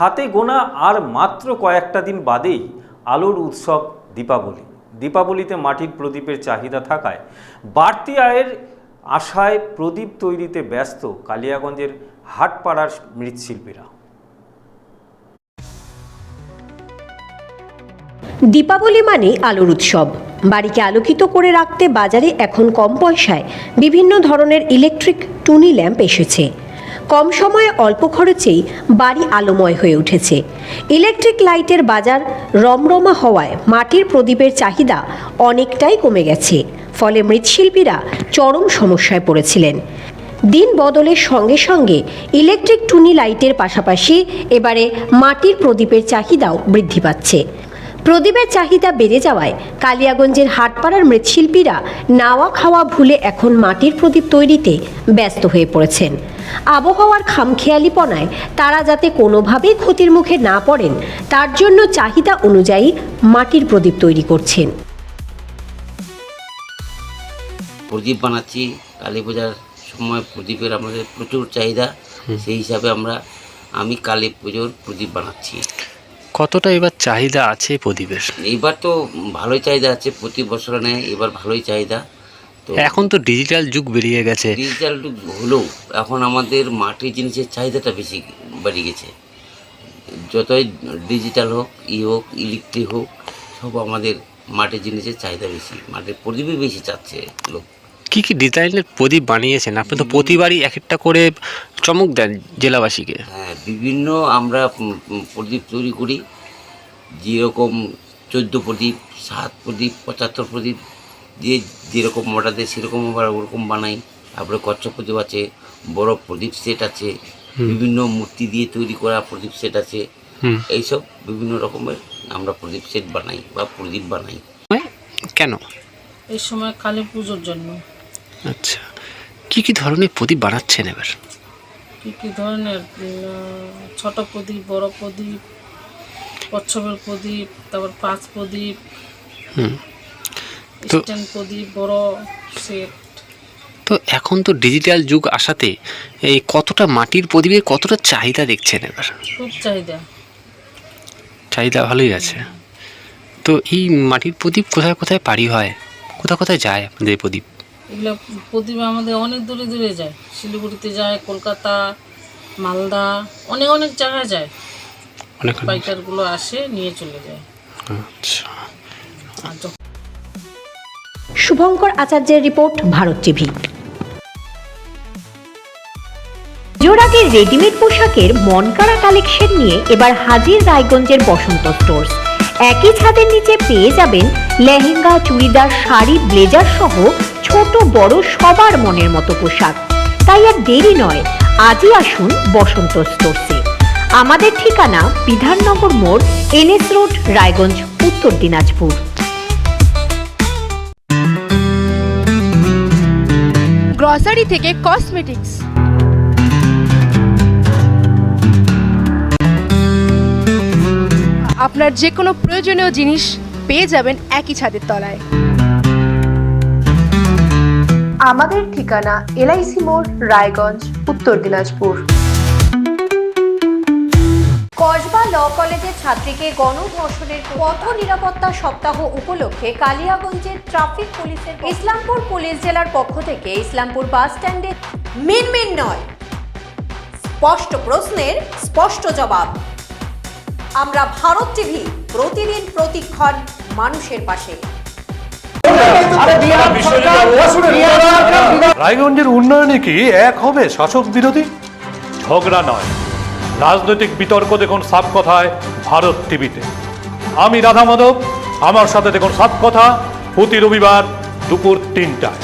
হাতে গোনা আর মাত্র কয়েকটা দিন বাদেই আলোর উৎসব দীপাবলি। দীপাবলিতে মাটির প্রদীপের চাহিদা থাকায় বাড়তি আয়ের আশায় প্রদীপ তৈরিতে ব্যস্ত কালিয়াগঞ্জের হাটপাড়ার মৃৎশিল্পীরা। দীপাবলি মানে আলোর উৎসব। বাড়িকে আলোকিত করে রাখতে বাজারে এখন কম পয়সায় বিভিন্ন ধরনের ইলেকট্রিক টুনি ল্যাম্প এসেছে। কম সময়ে অল্প খরচেই বাড়ি আলোময় হয়ে উঠেছে। ইলেকট্রিক লাইটের বাজার রমরমা হওয়ায় মাটির প্রদীপের চাহিদা অনেকটাই কমে গেছে, ফলে মৃৎশিল্পীরা চরম সমস্যায় পড়েছিলেন। দিন বদলের সঙ্গে সঙ্গে ইলেকট্রিক টুনি লাইটের পাশাপাশি এবারে মাটির প্রদীপের চাহিদাও বৃদ্ধি পাচ্ছে। প্রদীপের চাহিদা বেড়ে যাওয়ায় কালিয়াগঞ্জের হাটপাড়ার মৃৎশিল্পীরা নাওয়া খাওয়া ভুলে এখন মাটির প্রদীপ তৈরিতে ব্যস্ত হয়ে পড়েছেন। আবহাওয়ার খামখেয়ালিপনায় তারা যাতে কোনোভাবেই ক্ষতির মুখে না পড়েন তার জন্য চাহিদা অনুযায়ী মাটির প্রদীপ তৈরি করছেন। প্রদীপ বানাচ্ছি কালী পূজার সময় প্রদীপের আমাদের প্রচুর চাহিদা সেই হিসাবে আমরা আমি কালী পুজোর প্রদীপ বানাচ্ছি। কতটা এবার চাহিদা আছে প্রদীপের এইবার তো ভালোই চাহিদা আছে প্রতি বছর নেয় এবার ভালোই চাহিদা। তো এখন তো ডিজিটাল যুগ বেরিয়ে গেছে। ডিজিটাল যুগ হলেও এখন আমাদের মাটির জিনিসের চাহিদাটা বেশি বেড়ে গেছে। যতই ডিজিটাল হোক ই হোক ইলেকট্রিক হোক সব আমাদের মাটির জিনিসের চাহিদা বেশি। মাটির প্রদীপই বেশি চাচ্ছে লোক। কি কি ডিজাইনের প্রদীপ বানিয়েছেন? আপনি তো প্রতিবারই এক একটা করে চমক দেন জেলাবাসীকে। হ্যাঁ বিভিন্ন আমরা প্রদীপ তৈরি করি। যেরকম চোদ্দ প্রদীপ সাত প্রদীপ পঁচাত্তর প্রদীপ দিয়ে যেরকম অর্ডার দেয় সেরকম আবার ওরকম বানাই। তারপরে কচ্ছপ প্রদীপ আছে বড় প্রদীপ সেট আছে বিভিন্ন মূর্তি দিয়ে তৈরি করা প্রদীপ সেট আছে। এইসব বিভিন্ন রকমের আমরা প্রদীপ সেট বানাই বা প্রদীপ বানাই। মানে কেন? এই সময় কালী পুজোর জন্য। আচ্ছা কি কি ধরনের প্রদীপ বানাচ্ছেন এবার? কী কী ধরনের? ছোট প্রদীপ বড় প্রদীপ কচ্ছপের প্রদীপ তারপর পাঁচ প্রদীপ হুম। তো- প্রদীপ বড় সেট। তো এখন তো ডিজিটাল যুগ আসাতে এই কতটা মাটির প্রদীপের কতটা চাহিদা দেখছেন এবার? খুব চাহিদা। চাহিদা ভালোই আছে। তো এই মাটির প্রদীপ কোথায় কোথায় পারি হয়? কোথায় কোথায় যায় আপনাদের প্রদীপ? এগুলো প্রদীপ আমাদের অনেক দূরে দূরে যায়। শিলিগুড়িতে যায় কলকাতা মালদা অনেক অনেক জায়গায় যায়। অনেক বাইকারগুলো আসে নিয়ে চলে যায়। আচ্ছা। আর শুভঙ্কর আচার্যের রিপোর্ট ভারত টিভি। জোড়াগের রেডিমেড পোশাকের মনকাড়া কালেকশন নিয়ে এবার হাজির রায়গঞ্জের বসন্ত স্টোর্স। একই ছাদের নিচে পেয়ে যাবেন লেহেঙ্গা চুড়িদার শাড়ি ব্লেজার সহ ছোট বড় সবার মনের মতো পোশাক। তাই আর দেরি নয়, আজই আসুন বসন্ত স্টোর্সে আমাদের ঠিকানা বিধাননগর মোড়, এনএস রোড, রায়গঞ্জ, উত্তর দিনাজপুর। গ্রসারি থেকে কসমেটিক্স আপনার যে কোনো প্রয়োজনীয় জিনিস পেয়ে যাবেন একই ছাদের তলায়। আমাদের ঠিকানা এলআইসি মোড় রায়গঞ্জ উত্তর দিনাজপুর। কসবা ল কলেজের ছাত্রীকে গণধর্ষণের পথ নিরাপত্তা সপ্তাহ উপলক্ষে কালিয়াগঞ্জের ট্রাফিক পুলিশের ইসলামপুর পুলিশ জেলার পক্ষ থেকে ইসলামপুর বাস স্ট্যান্ডে মিনমিন নয়। স্পষ্ট প্রশ্নের স্পষ্ট জবাব। আমরা ভারত টিভি প্রতিদিন প্রতিক্ষণ মানুষের পাশে। রায়গঞ্জের উন্নয়নে কি এক হবে শাসক বিরোধী? ঝগড়া নয়। রাজনৈতিক বিতর্ক দেখুন সাপ কথায় ভারত টিভিতে। আমি রাধা মাধব, আমার সাথে দেখুন সাপ কথা প্রতি রবিবার দুপুর তিনটায়।